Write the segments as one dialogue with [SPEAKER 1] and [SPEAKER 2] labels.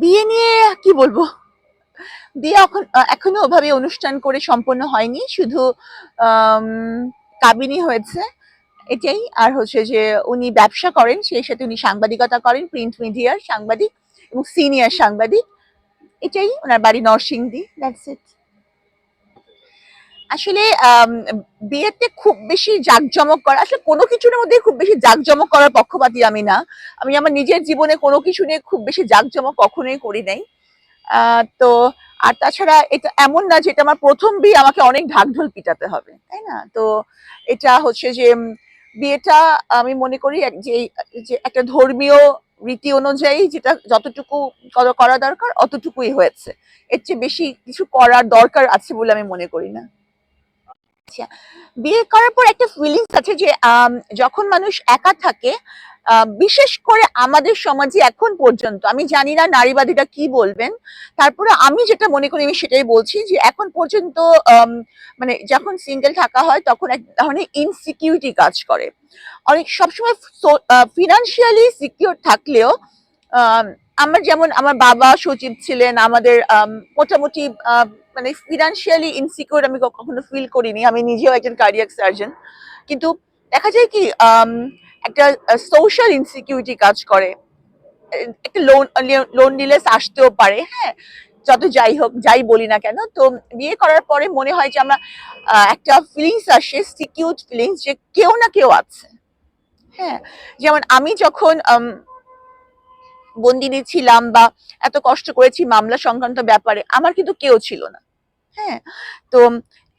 [SPEAKER 1] বিয়ে নিয়ে কি বলব? বিয়ে এখনও ওভাবে অনুষ্ঠান করে সম্পন্ন হয়নি। শুধু কাবিনী হয়েছে এটাই। আর হচ্ছে যে উনি ব্যবসা করেন, সেই সাথে উনি সাংবাদিকতা করেন, প্রিন্ট মিডিয়ার সাংবাদিক এবং সিনিয়র সাংবাদিক। এটাই ওনার বাড়ি নরসিংদী দ্যাটস ইট আসলে বিয়েতে খুব বেশি জাঁকজমক করা, আসলে কোনো কিছুর মধ্যে খুব বেশি জাঁকজমক করার পক্ষপাতী আমি না। আমি আমার নিজের জীবনে কোনো কিছু নিয়ে খুব বেশি জাঁকজমক কখনোই করি নাই। তো, আর তাছাড়া এটা এমন না যে এটা আমার প্রথম বিয়ে, আমাকে অনেক ঢাকঢোল পিটাতে হবে, তাই না? তো, এটা হচ্ছে যে বিয়েটা আমি মনে করি যে একটা ধর্মীয় রীতি অনুযায়ী যেটা যতটুকু করা- করা দরকার, অতটুকুই হয়েছে। এর চেয়ে বেশি কিছু করার দরকার আছে বলে আমি মনে করি না। বিয়ে করার পর একটা ফিলিংস আছে যে যখন মানুষ একা থাকে বিশেষ করে আমাদের সমাজে এখন পর্যন্ত, আমি জানি না নারীবাদীরা কি বলবেন, তারপরে আমি যেটা মনে করি আমি সেটাই বলছি যে, এখন পর্যন্ত মানে যখন সিঙ্গেল থাকা হয়, তখন এক ধরনের ইনসিকিউরিটি কাজ করে। অনেক, সবসময় ফিনান্সিয়ালি সিকিউর থাকলেও আমার যেমন, আমার বাবা সচিব ছিলেন, আমাদের মোটামুটি মানে ফিনান্সিয়ালি ইনসিকিউর আমি কখনো ফিল করিনি। আমি নিজেও একজন কার্ডিয়াক সার্জন কিন্তু দেখা যায় কি একটা সোশ্যাল ইনসিকিউরিটি কাজ করে। একটা লোন লোনলিনেস আসতেও পারে হ্যাঁ? যত যাই হোক, যাই বলি না কেন, তো বিয়ে করার পরে মনে হয় যে আমরা একটা ফিলিংস আসে সিকিউর ফিলিংস যে কেউ না কেউ আছে। হ্যাঁ? যেমন আমি যখন বন্দিনী ছিলাম বা এত কষ্ট করেছি মামলা সংক্রান্ত ব্যাপারে, আমার কিন্তু কেউ ছিল না। হ্যাঁ তো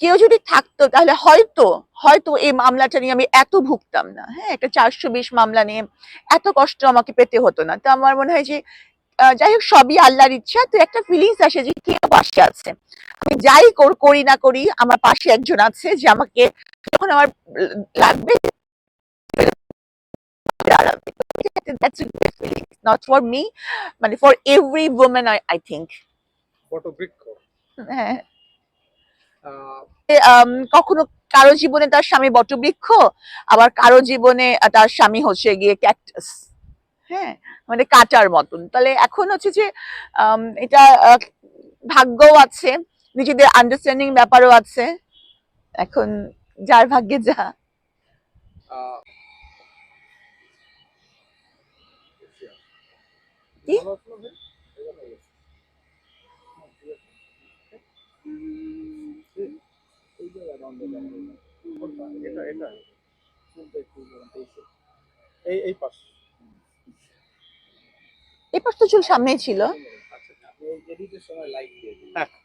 [SPEAKER 1] কেউ যদি থাকতো তাহলে হয়তো হয়তো এই মামলাটা নিয়ে আমি এত ভুগতাম না। হ্যাঁ একটা চারশো বিশ মামলা নিয়ে এত কষ্ট আমাকে পেতে হতো না। তো আমার মনে হয় যে যাই হোক সবই আল্লাহর ইচ্ছা। তো একটা ফিলিংস আসে যে কেউ পাশে আছে? আমি যাই কর- করি না করি আমার পাশে একজন আছে যে আমাকে যখন আমার লাগবে feeling not for me মানে for every woman I, I think.
[SPEAKER 2] বটবৃক্ষ
[SPEAKER 1] হ্যাঁ। কখনো কারও জীবনে তার স্বামী বটবৃক্ষ আবার কারও জীবনে তার স্বামী হচ্ছে গিয়ে ক্যাকটাস। হ্যাঁ মানে কাটার মতন। তাহলে এখন হচ্ছে যে এটা ভাগ্যও আছে নিজেদের আন্ডারস্ট্যান্ডিং ব্যাপারও আছে। এখন যার ভাগ্যে যা। কি?
[SPEAKER 2] ভালো আছো না ভাই? কোনটা? এটা এটা। এই এই পাশ।
[SPEAKER 1] এই পাশ তো চুল সামনেই ছিল।
[SPEAKER 2] আচ্ছা দিয়ে হ্যাঁ। এটা নিন